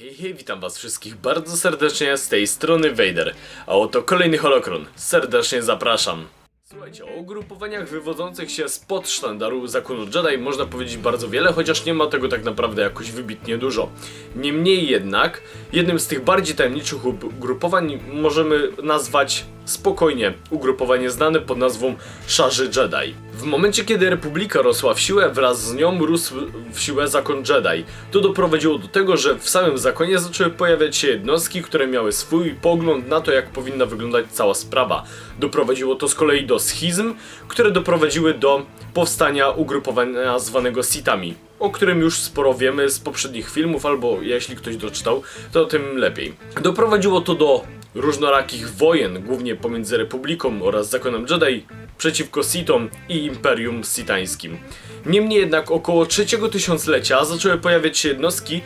Hej, hej, witam was wszystkich bardzo serdecznie z tej strony Vader, a oto kolejny holokron. Serdecznie zapraszam. Słuchajcie, o ugrupowaniach wywodzących się spod sztandaru zakonu Jedi można powiedzieć bardzo wiele, chociaż nie ma tego tak naprawdę jakoś wybitnie dużo. Niemniej jednak, jednym z tych bardziej tajemniczych ugrupowań możemy nazwać spokojnie ugrupowanie znane pod nazwą Szarzy Jedi. W momencie, kiedy Republika rosła w siłę, wraz z nią rósł w siłę zakon Jedi. To doprowadziło do tego, że w samym zakonie zaczęły pojawiać się jednostki, które miały swój pogląd na to, jak powinna wyglądać cała sprawa. Doprowadziło to z kolei do schizm, które doprowadziły do powstania ugrupowania zwanego Sithami, o którym już sporo wiemy z poprzednich filmów, albo jeśli ktoś doczytał, to tym lepiej. Doprowadziło to do różnorakich wojen, głównie pomiędzy Republiką oraz Zakonem Jedi, przeciwko Sithom i Imperium Sitańskim. Niemniej jednak około trzeciego tysiąclecia zaczęły pojawiać się jednostki,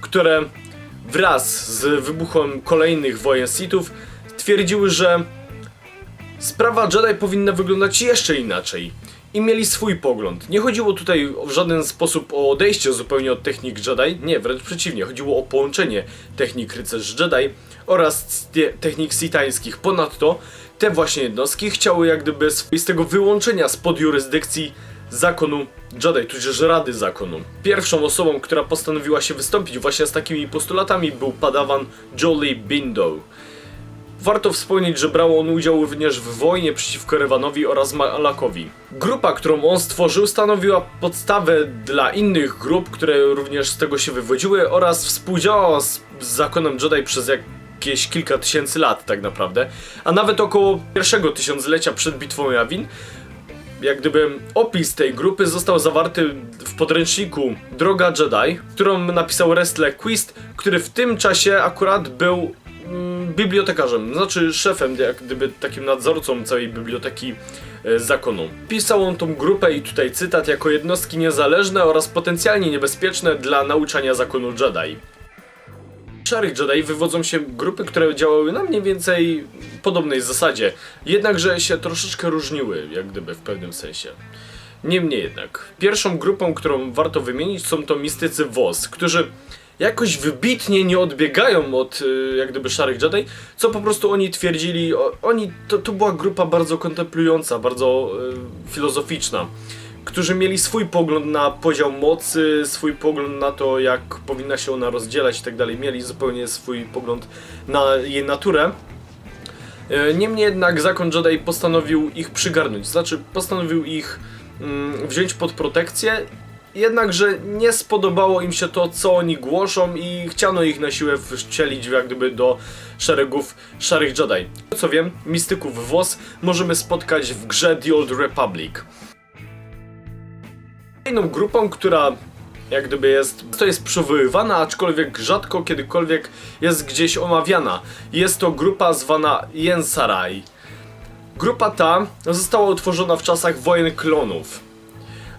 które wraz z wybuchem kolejnych wojen Sithów twierdziły, że sprawa Jedi powinna wyglądać jeszcze inaczej. I mieli swój pogląd. Nie chodziło tutaj w żaden sposób o odejście zupełnie od technik Jedi, nie, wręcz przeciwnie, chodziło o połączenie technik rycerzy Jedi oraz te- technik sitańskich. Ponadto te właśnie jednostki chciały jak gdyby swoistego wyłączenia spod jurysdykcji zakonu Jedi, tudzież Rady Zakonu. Pierwszą osobą, która postanowiła się wystąpić właśnie z takimi postulatami był padawan Jolie Bindo. Warto wspomnieć, że brał on udział również w wojnie przeciwko Rewanowi oraz Malakowi. Grupa, którą on stworzył, stanowiła podstawę dla innych grup, które również z tego się wywodziły oraz współdziałała z, zakonem Jedi przez jakieś kilka tysięcy lat tak naprawdę, a nawet około pierwszego tysiąclecia przed bitwą Jawin jak gdyby opis tej grupy został zawarty w podręczniku Droga Jedi, którą napisał Restle Quist, który w tym czasie akurat był bibliotekarzem, znaczy szefem, jak gdyby takim nadzorcą całej biblioteki e, zakonu. Pisał on tą grupę i tutaj cytat jako jednostki niezależne oraz potencjalnie niebezpieczne dla nauczania zakonu Jedi. Szarych Jedi wywodzą się grupy, które działały na mniej więcej podobnej zasadzie, jednakże się troszeczkę różniły, jak gdyby w pewnym sensie. Niemniej jednak, pierwszą grupą, którą warto wymienić są to mistycy WOS, którzy jakoś wybitnie nie odbiegają od y, jak gdyby szarych Jedi, co po prostu oni twierdzili, oni, to, to była grupa bardzo kontemplująca, bardzo y, filozoficzna którzy mieli swój pogląd na podział mocy, swój pogląd na to, jak powinna się ona rozdzielać i tak dalej. Mieli zupełnie swój pogląd na jej naturę. E, Niemniej jednak zakon Jedi postanowił ich przygarnąć, znaczy postanowił ich mm, wziąć pod protekcję, jednakże nie spodobało im się to, co oni głoszą i chciano ich na siłę wcielić jak gdyby do szeregów szarych Jedi. Co wiem, mistyków WOS możemy spotkać w grze The Old Republic. Kolejną grupą, która jak gdyby jest, to jest przywoływana, aczkolwiek rzadko kiedykolwiek jest gdzieś omawiana. Jest to grupa zwana Yensarai. Grupa ta została utworzona w czasach wojen klonów.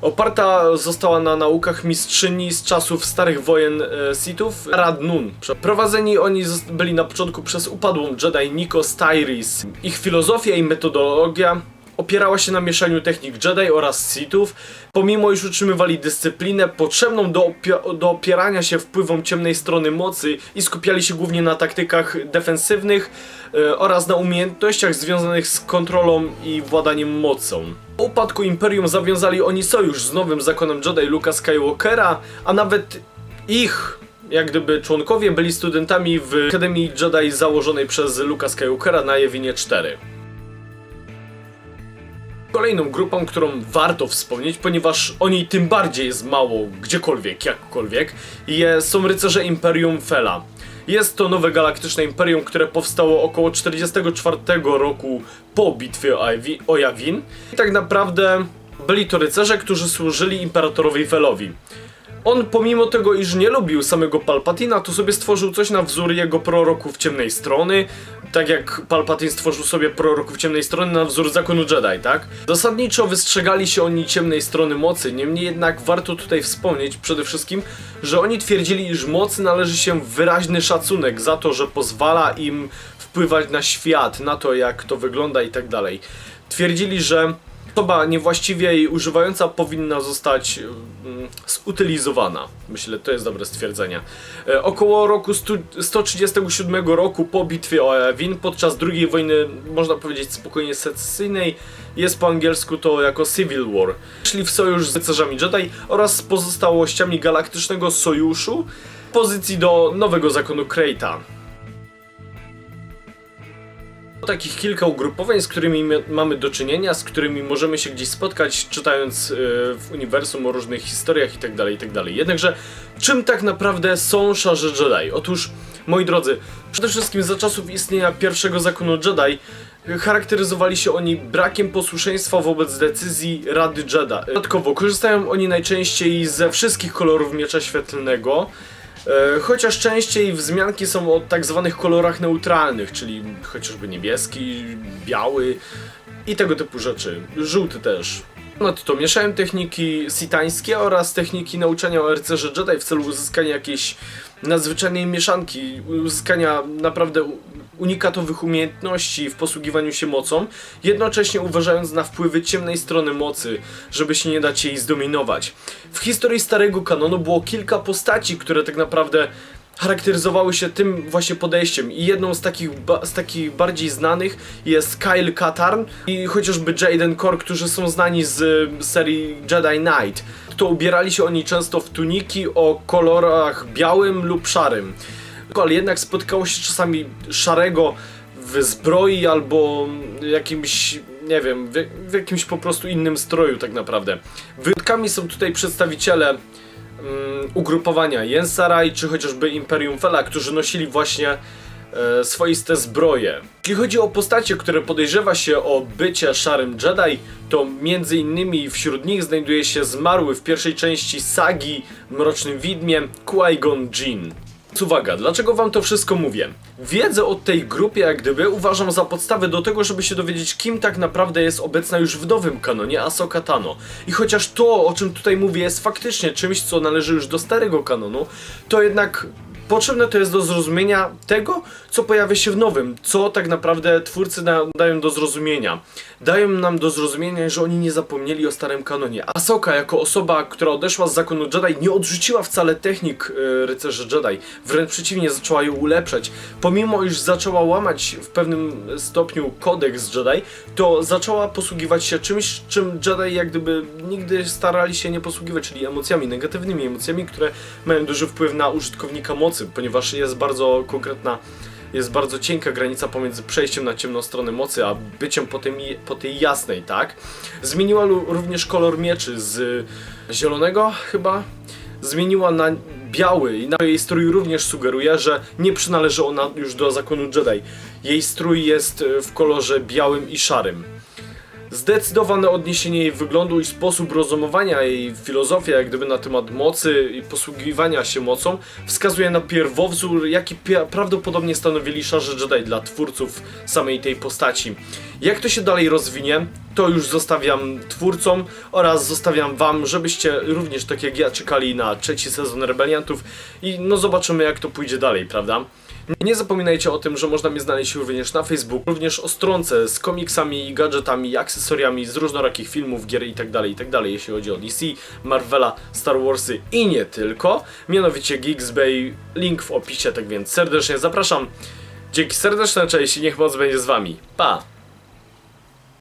Oparta została na naukach mistrzyni z czasów starych wojen e, Sithów, Rad Nun. Prowadzeni oni byli na początku przez upadłą Jedi Nikos Tyris. Ich filozofia i metodologia opierała się na mieszaniu technik Jedi oraz Sithów, pomimo iż utrzymywali dyscyplinę potrzebną do, do opierania się wpływom ciemnej strony mocy i skupiali się głównie na taktykach defensywnych e, oraz na umiejętnościach związanych z kontrolą i władaniem mocą. Po upadku Imperium zawiązali oni sojusz z nowym zakonem Jedi Luka Skywalkera, a nawet ich jak gdyby członkowie byli studentami w Akademii Jedi założonej przez Luka Skywalkera na Jewinie 4. Kolejną grupą, którą warto wspomnieć, ponieważ o niej tym bardziej jest mało gdziekolwiek, jakkolwiek, je, są rycerze Imperium Fela. Jest to nowe galaktyczne imperium, które powstało około 44 roku po bitwie o, Yavin. I tak naprawdę byli to rycerze, którzy służyli imperatorowi Felowi. On pomimo tego, iż nie lubił samego Palpatina, to sobie stworzył coś na wzór jego proroków ciemnej strony, tak jak Palpatine stworzył sobie proroków ciemnej strony na wzór zakonu Jedi, tak? Zasadniczo wystrzegali się oni ciemnej strony mocy, niemniej jednak warto tutaj wspomnieć przede wszystkim, że oni twierdzili, iż mocy należy się wyraźny szacunek za to, że pozwala im wpływać na świat, na to jak to wygląda i tak dalej. Twierdzili, że Osoba niewłaściwie jej używająca powinna zostać mm, zutylizowana. Myślę, to jest dobre stwierdzenie. E, około roku stu, 137 roku po bitwie o Ewin, podczas II wojny, można powiedzieć spokojnie secesyjnej, jest po angielsku to jako Civil War. Szli w sojusz z rycerzami Jedi oraz z pozostałościami galaktycznego sojuszu w pozycji do nowego zakonu Kreita. Takich kilka ugrupowań, z którymi my- mamy do czynienia, z którymi możemy się gdzieś spotkać, czytając y, w uniwersum o różnych historiach itd., itd. Jednakże, czym tak naprawdę są Szarze Jedi? Otóż, moi drodzy, przede wszystkim za czasów istnienia pierwszego zakonu Jedi y, charakteryzowali się oni brakiem posłuszeństwa wobec decyzji Rady Jedi. Dodatkowo, korzystają oni najczęściej ze wszystkich kolorów miecza świetlnego, E, Chociaż częściej wzmianki są o tak zwanych kolorach neutralnych, czyli chociażby niebieski, biały i tego typu rzeczy. Żółty też. Ponadto mieszają techniki sitańskie oraz techniki nauczania o rycerze Jedi w celu uzyskania jakiejś nadzwyczajnej mieszanki, uzyskania naprawdę unikatowych umiejętności w posługiwaniu się mocą, jednocześnie uważając na wpływy ciemnej strony mocy, żeby się nie dać jej zdominować. W historii starego kanonu było kilka postaci, które tak naprawdę charakteryzowały się tym właśnie podejściem i jedną z takich, z takich bardziej znanych jest Kyle Katarn i chociażby Jaden Core, którzy są znani z serii Jedi Knight. To ubierali się oni często w tuniki o kolorach białym lub szarym. Ale jednak spotkało się czasami szarego w zbroi albo jakimś, nie wiem, w, w jakimś po prostu innym stroju tak naprawdę. Wyjątkami są tutaj przedstawiciele mm, ugrupowania Jensaraj czy chociażby Imperium Fela, którzy nosili właśnie e, swoiste zbroje. Jeśli chodzi o postacie, które podejrzewa się o bycie szarym Jedi, to między innymi wśród nich znajduje się zmarły w pierwszej części sagi Mrocznym Widmie Qui-Gon Jinn. Uwaga, dlaczego wam to wszystko mówię? Wiedzę o tej grupie jak gdyby uważam za podstawę do tego, żeby się dowiedzieć kim tak naprawdę jest obecna już w nowym kanonie Ahsoka Tano. I chociaż to, o czym tutaj mówię jest faktycznie czymś, co należy już do starego kanonu, to jednak potrzebne to jest do zrozumienia tego, co pojawia się w nowym, co tak naprawdę twórcy dają do zrozumienia. Dają nam do zrozumienia, że oni nie zapomnieli o starym kanonie. Ahsoka jako osoba, która odeszła z zakonu Jedi, nie odrzuciła wcale technik e, rycerzy Jedi. Wręcz przeciwnie, zaczęła je ulepszać. Pomimo, iż zaczęła łamać w pewnym stopniu kodeks Jedi, to zaczęła posługiwać się czymś, czym Jedi jak gdyby nigdy starali się nie posługiwać, czyli emocjami, negatywnymi emocjami, które mają duży wpływ na użytkownika mocy, ponieważ jest bardzo konkretna jest bardzo cienka granica pomiędzy przejściem na ciemną stronę mocy, a byciem po, po tej jasnej, tak? Zmieniła również kolor mieczy z zielonego chyba, zmieniła na biały i na jej strój również sugeruje, że nie przynależy ona już do zakonu Jedi. Jej strój jest e, w kolorze białym i szarym. Zdecydowane odniesienie jej wyglądu i sposób rozumowania jej filozofia, jak gdyby na temat mocy i posługiwania się mocą, wskazuje na pierwowzór, jaki prawdopodobnie stanowili szarze Jedi dla twórców samej tej postaci. Jak to się dalej rozwinie, to już zostawiam twórcom oraz zostawiam wam, żebyście również tak jak ja czekali na trzeci sezon Rebeliantów i no zobaczymy jak to pójdzie dalej, prawda? Nie zapominajcie o tym, że można mnie znaleźć również na Facebooku, również o stronce z komiksami, gadżetami, akcesoriami z różnorakich filmów, gier itd., itd., jeśli chodzi o DC, Marvela, Star Warsy i nie tylko. Mianowicie Geeksbay, link w opisie, tak więc serdecznie zapraszam. Dzięki serdeczne, cześć i niech moc będzie z wami. Pa!